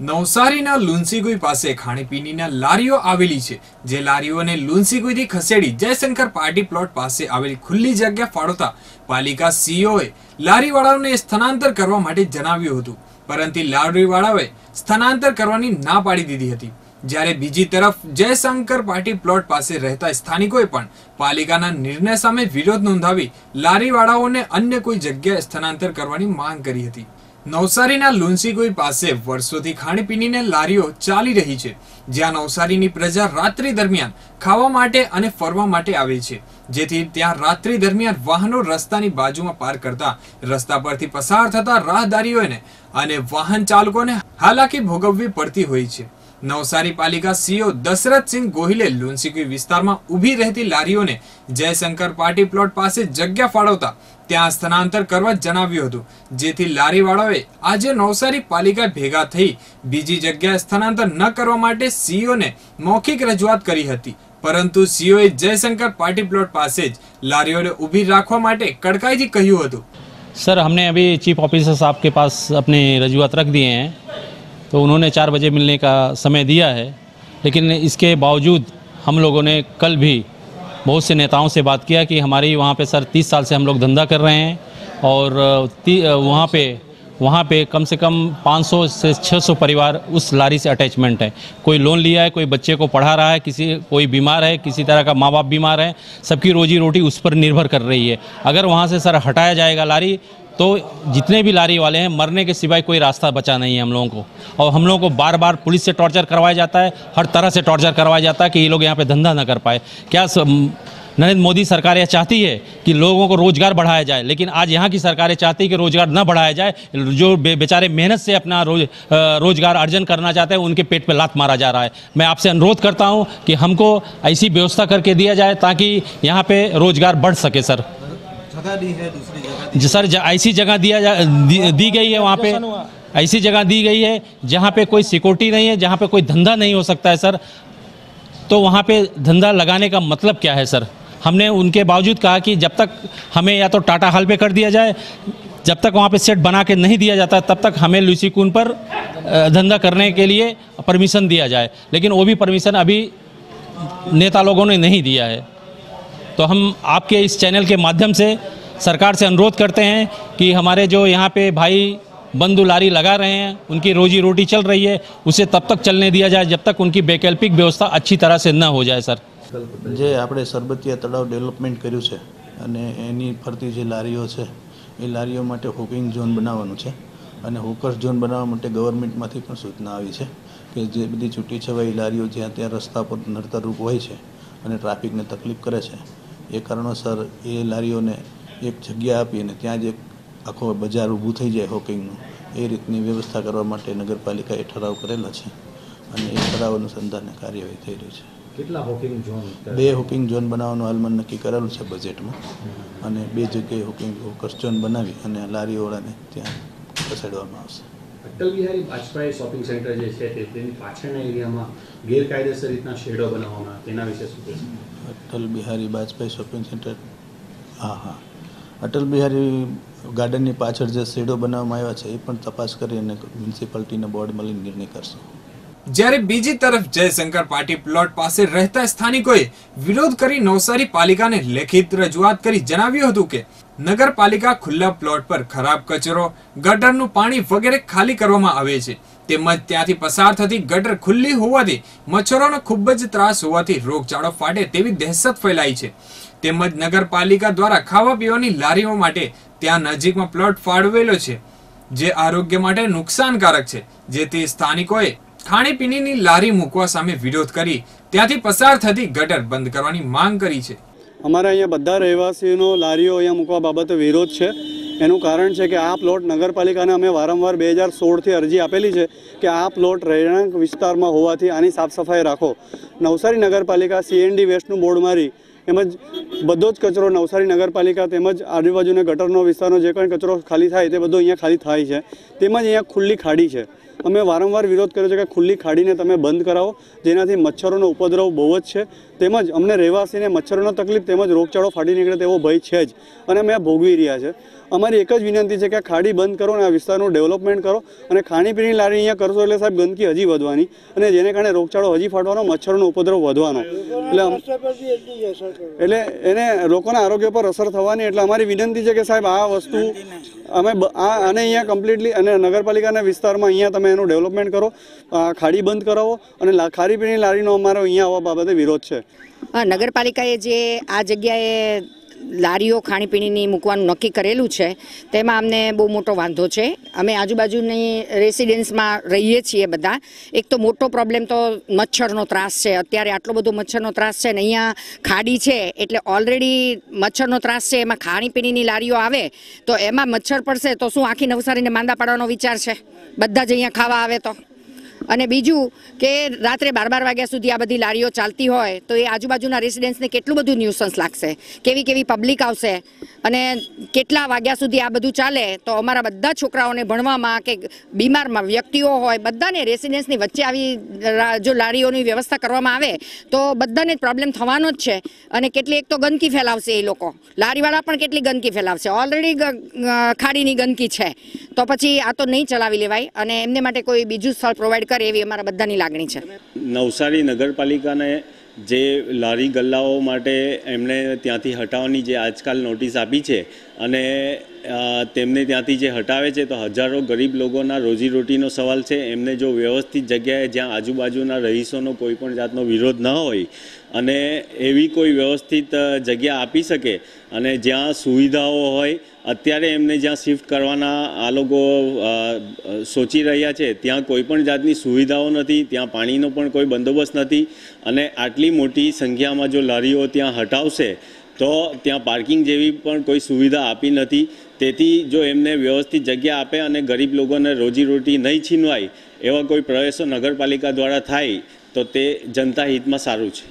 નવસારીના લુન્સીગુઈ પાસે ખાણીપીણીના લારીઓ આવેલી છે, જે લારીઓને લુન્સીગુઈથી ખસેડી જયશંકર પાર્ટી પ્લોટ પાસે આવેલી ખુલ્લી જગ્યા ફાળવતા પાલિકા સીઓએ લારીવાળાઓને સ્થળાંતર કરવા માટે જણાવ્યું હતું. પરંતુ લારીવાળાઓએ સ્થળાંતર કરવાની ના પાડી દીધી હતી. જ્યારે બીજી તરફ જયશંકર પાર્ટી પ્લોટ પાસે રહેતા સ્થાનિકોએ પણ પાલિકાના નિર્ણય સામે વિરોધ નોંધાવી લારીવાળાઓને અન્ય કોઈ જગ્યાએ સ્થળાંતર કરવાની માંગ કરી હતી. નવસારીના લુન્સીગુઈ પાસે વર્ષોથી ખાણીપીણીને લારીઓ ચાલી રહી છે. જ્યાં નવસારીની પ્રજા રાત્રિ દરમિયાન ખાવા માટે અને ફરવા માટે આવે છે. જેથી ત્યાં રાત્રિ દરમિયાન વાહનો રસ્તાની બાજુમાં પાર કરતા રસ્તા પરથી પસાર થતા રાહદારીઓને અને વાહન ચાલકોને હાલાકી ભોગવવી પડતી હોય છે. નવસારી પાલિકા સીઓ દશરથસિંહ ગોહિલે લુન્સીકુઈ વિસ્તારમાં ઊભી રહેતી લારીઓને જયશંકર પાર્ટી પ્લોટ પાસે જગ્યા ફાળવતા ત્યાં સ્થળાંતર કરવા જણાવ્યું હતું જેથી લારીવાળાઓએ આજે નવસારી પાલિકા ભેગા થઈ બીજી જગ્યાએ સ્થળાંતર ન કરવા માટે સીઓને મૌખિક રજૂઆત કરી હતી પરંતુ સીઓએ જયશંકર પાર્ટી પ્લોટ પાસે જ લારીઓને ઊભી રાખવા માટે કડકાઈથી કહ્યું હતું सर हमने अभी चीफ ऑफिसर साहब के पास अपनी रजूआत रख दिए हैं तो उन्होंने चार बजे मिलने का समय दिया है। लेकिन इसके बावजूद हम लोगों ने कल भी बहुत से नेताओं से बात किया कि हमारी वहाँ पे सर तीस साल से हम लोग धंधा कर रहे हैं और वहाँ पे वहाँ पे कम से कम 500 से 600 परिवार उस लारी से अटैचमेंट है। कोई लोन लिया है, कोई बच्चे को पढ़ा रहा है, किसी, कोई बीमार है, किसी तरह का माँ बाप बीमार है, सबकी रोजी रोटी उस पर निर्भर कर रही है। अगर वहाँ से सर हटाया जाएगा लारी तो जितने भी लारी वाले हैं, मरने के सिवाय कोई रास्ता बचा नहीं है हम लोगों को। और हम लोगों को बार बार पुलिस से टॉर्चर करवाया जाता है, हर तरह से टॉर्चर करवाया जाता है कि ये लोग यहाँ पे धंधा ना कर पाए। क्या नरेंद्र मोदी सरकार यह चाहती है कि लोगों को रोज़गार बढ़ाया जाए, लेकिन आज यहाँ की सरकारें चाहती है कि रोज़गार न बढ़ाया जाए, जो बेचारे मेहनत से अपना रोज रोज़गार अर्जन करना चाहते हैं, उनके पेट पे लात मारा जा रहा है। मैं आपसे अनुरोध करता हूँ कि हमको ऐसी व्यवस्था करके दिया जाए ताकि यहाँ पर रोज़गार बढ़ सके, सर। जगह दी है दूसरी जगह जी सर ज- ऐसी जगह दिया जा दी, दी गई है वहाँ पे। ऐसी जगह दी गई है जहाँ पे कोई सिक्योरिटी नहीं है जहाँ पे कोई धंधा नहीं हो सकता है सर। तो वहाँ पे धंधा लगाने का मतलब क्या है सर? हमने उनके बावजूद कहा कि जब तक हमें या तो टाटा हाल पे कर दिया जाए जब तक वहाँ पे सेट बना के नहीं दिया जाता तब तक हमें लूसी कून पर धंधा करने के लिए परमिशन दिया जाए। लेकिन वो भी परमिशन अभी नेता लोगों ने नहीं दिया है। तो हम आपके इस चैनल के माध्यम से सरकार से अनुरोध करते हैं कि हमारे जो यहाँ पे भाई बंधु लारी लगा रहे हैं उनकी रोजी रोटी चल रही है उसे तब तक चलने दिया जाए जब तक उनकी वैकल्पिक व्यवस्था अच्छी तरह से न हो जाए सर જે આપણે સરબતિયા તળાવ ડેવલપમેન્ટ કર્યું છે અને એની ફરતી જે લારીઓ છે એ લારીઓ માટે હુકિંગ ઝોન બનાવવાનું છે અને હુકર્સ ઝોન બનાવવા માટે ગવર્મેન્ટમાંથી પણ સૂચના આવી છે કે જે બધી છૂટી છવાઈ લારીઓ જ્યાં ત્યાં રસ્તા પર નડતરરૂપ હોય છે અને ટ્રાફિકને તકલીફ કરે છે એ કારણોસર એ લારીઓને એક જગ્યા આપી અને ત્યાં જ એક આખો બજાર ઊભું થઈ જાય હોકિંગનું એ રીતની વ્યવસ્થા કરવા માટે નગરપાલિકાએ ઠરાવ કરેલો છે અને એ ઠરાવ અનુસંધાને કાર્યવાહી થઈ રહી છે. કેટલા હોકિંગ ઝોન બે હોકિંગ ઝોન બનાવવાનું હાલમાં નક્કી કરેલું છે બજેટમાં અને બે જગ્યાએ હોકિંગ હોકર્સ ઝોન બનાવી અને લારીઓવાળાને ત્યાં ખસેડવામાં આવશે. અટલ બિહારી વાજપેયી શોપિંગ સેન્ટર જે છે તે તેની પાછળના એરિયામાં ગેરકાયદેસર રીતના શેડો બનાવવાના તેના વિશે શું કહેશો? Atal Bihari Vajpayee shopping centre? હા હા. અટલ બિહારી ગાર્ડનની પાછળ જે શેડો બનાવવામાં આવ્યા છે, એ પણ તપાસ કરી અને મ્યુનિસિપાલિટીના બોર્ડ મળી નિર્ણય કરશે. જ્યારે બીજી તરફ જયશંકર પાર્ટી પ્લોટ પાસે રહેતા સ્થાનિકોએ વિરોધ કરી નવસારી પાલિકાને લેખિત રજૂઆત કરી જણાવ્યું હતું કે, નગરપાલિકા ખુલ્લા પ્લોટ પર ખરાબ કચરો, ગટરનું પાણી વગેરે ખાલી કરવામાં આવે છે. તેમજ ત્યાંથી પસાર થતી ગટર ખુલ્લી હોવાથી મચ્છરોનો ખૂબ જ ત્રાસ હોવાથી રોગચાળો ફાટે તેવી દહેશત ફેલાઈ છે. તેમજ નગરપાલિકા દ્વારા ખાવા પીવાની લારીઓ માટે ત્યાં નજીકમાં પ્લોટ ફાળવેલો છે, જે આરોગ્ય માટે નુકસાનકારક છે જેથી સ્થાનિકોએ ખાણીપીણીની લારી મૂકવા સામે વિરોધ કરી, ત્યાંથી પસાર થતી ગટર બંધ કરવાની માંગ કરી છે. અમારા અહીંયા બધા રહેવાસીઓનો લારીઓ અહીંયા મૂકવા બાબતે વિરોધ છે. એનું કારણ છે કે આ પ્લોટ નગરપાલિકાને અમે વારંવાર બે હજાર સોળથી અરજી આપેલી છે કે આ પ્લોટ રહેણાંક વિસ્તારમાં હોવાથી આની સાફ સફાઈ રાખો. નવસારી નગરપાલિકા સીએનડી વેસ્ટનું બોર્ડ મારી તેમજ બધો જ કચરો નવસારી નગરપાલિકા તેમજ આજુબાજુના ગટરનો વિસ્તારનો જે કંઈ કચરો ખાલી થાય તે બધો અહીંયા ખાલી થાય છે. તેમજ અહીંયા ખુલ્લી ખાડી છે. અમે વારંવાર વિરોધ કર્યો છે કે ખુલ્લી ખાડીને તમે બંધ કરાવો, જેનાથી મચ્છરોનો ઉપદ્રવ બહુ જ છે. તેમજ અમને રહેવાસીને મચ્છરોનો તકલીફ તેમજ રોગચાળો ફાટી નીકળે તેવો ભય છે જ. અને અમે ભોગવી રહ્યા છે. અમારી એક જ વિનંતી છે કે ખાડી બંધ કરો અને આ વિસ્તારનું ડેવલપમેન્ટ કરો. અને ખાણીપીણી લારી અહીંયા કરશો એટલે સાહેબ ગંદકી હજી વધવાની. અને જેને કારણે રોગચાળો હજી ફાટવાનો, મચ્છરનો ઉપદ્રવ વધવાનો. એટલે એટલે એને લોકોના આરોગ્ય પર અસર થવાની. એટલે અમારી વિનંતી છે કે સાહેબ આ વસ્તુ અમે આ અને અહીંયા કમ્પ્લીટલી અને નગરપાલિકાના વિસ્તારમાં અહીંયા તમે એનું ડેવલપમેન્ટ કરો ખાડી બંધ કરાવો અને ખારી પીણી લારીનો અમારો અહીંયા આવવા બાબતે વિરોધ છે. નગરપાલિકાએ જે આ જગ્યાએ લારીઓ ખાણીપીણીની મૂકવાનું નક્કી કરેલું છે, તેમાં અમને બહુ મોટો વાંધો છે. અમે આજુબાજુની રેસિડેન્સમાં રહીએ છીએ બધા. એક તો મોટો પ્રોબ્લેમ તો મચ્છરનો ત્રાસ છે. અત્યારે આટલો બધો મચ્છરનો ત્રાસ છે ને અહીંયા ખાડી છે, એટલે ઓલરેડી મચ્છરનો ત્રાસ છે, એમાં ખાણીપીણીની લારીઓ આવે, તો એમાં મચ્છર પડશે તો શું આખી નવસારીને માંદા પાડવાનો વિચાર છે? બધા જ અહીંયા ખાવા આવે તો. અને બીજું કે રાત્રે બાર બાર વાગ્યા સુધી આ બધી લારીઓ ચાલતી હોય, તો એ આજુબાજુના રેસિડેન્ટ્સને કેટલું બધું ન્યુસન્સ લાગશે? કેવી કેવી પબ્લિક આવશે? અને કેટલા વાગ્યા સુધી આ બધું ચાલે? તો અમારા બધા છોકરાઓને ભણવામાં કે બીમારમાં વ્યક્તિઓ હોય, બધાને રેસિડેન્સની વચ્ચે આવી જો લારીઓની વ્યવસ્થા કરવામાં આવે, તો બધાને પ્રોબ્લેમ થવાનો જ છે. અને કેટલી એક તો ગંદકી ફેલાવશે એ લોકો. લારીવાળા પણ કેટલી ગંદકી ફેલાવશે. ઓલરેડી ખાડીની ગંદકી છે. તો પછી આ તો નહીં ચલાવી લેવાય. અને એમને માટે કોઈ બીજું સ્થળ પ્રોવાઈડ કરે એવી અમારા બધાની લાગણી છે. નવસારી નગરપાલિકાને જે લારી ગલ્લાઓ માટે એમણે ત્યાંથી હટાવવાની જે આજકાલ નોટિસ આપી છે અને તેમને ત્યાંથી જે હટાવે છે, તો હજારો ગરીબ લોકોના રોજીરોટીનો સવાલ છે. એમને જો વ્યવસ્થિત જગ્યાએ જ્યાં આજુબાજુના રહીશોનો કોઈ પણ જાતનો વિરોધ ન હોય અને એવી કોઈ વ્યવસ્થિત જગ્યા આપી શકે અને જ્યાં સુવિધાઓ હોય, અત્યારે એમને જ્યાં શિફ્ટ કરવાના આ લોકો સોચી રહ્યા છે, ત્યાં કોઈ પણ જાતની સુવિધાઓ નથી, ત્યાં પાણીનો પણ કોઈ બંદોબસ્ત નથી અને આટલી મોટી સંખ્યામાં જો લારીઓ ત્યાં હટાવશે તો ત્યાં પાર્કિંગ જેવી પણ કોઈ સુવિધા આપી નથી. તેથી જો એમને વ્યવસ્થિત જગ્યા આપે અને ગરીબ લોકોને રોજીરોટી નહીં છીનવાય, એવા કોઈ પ્રયાસો નગરપાલિકા દ્વારા થાય, તો તે જનતા હિતમાં સારું છે.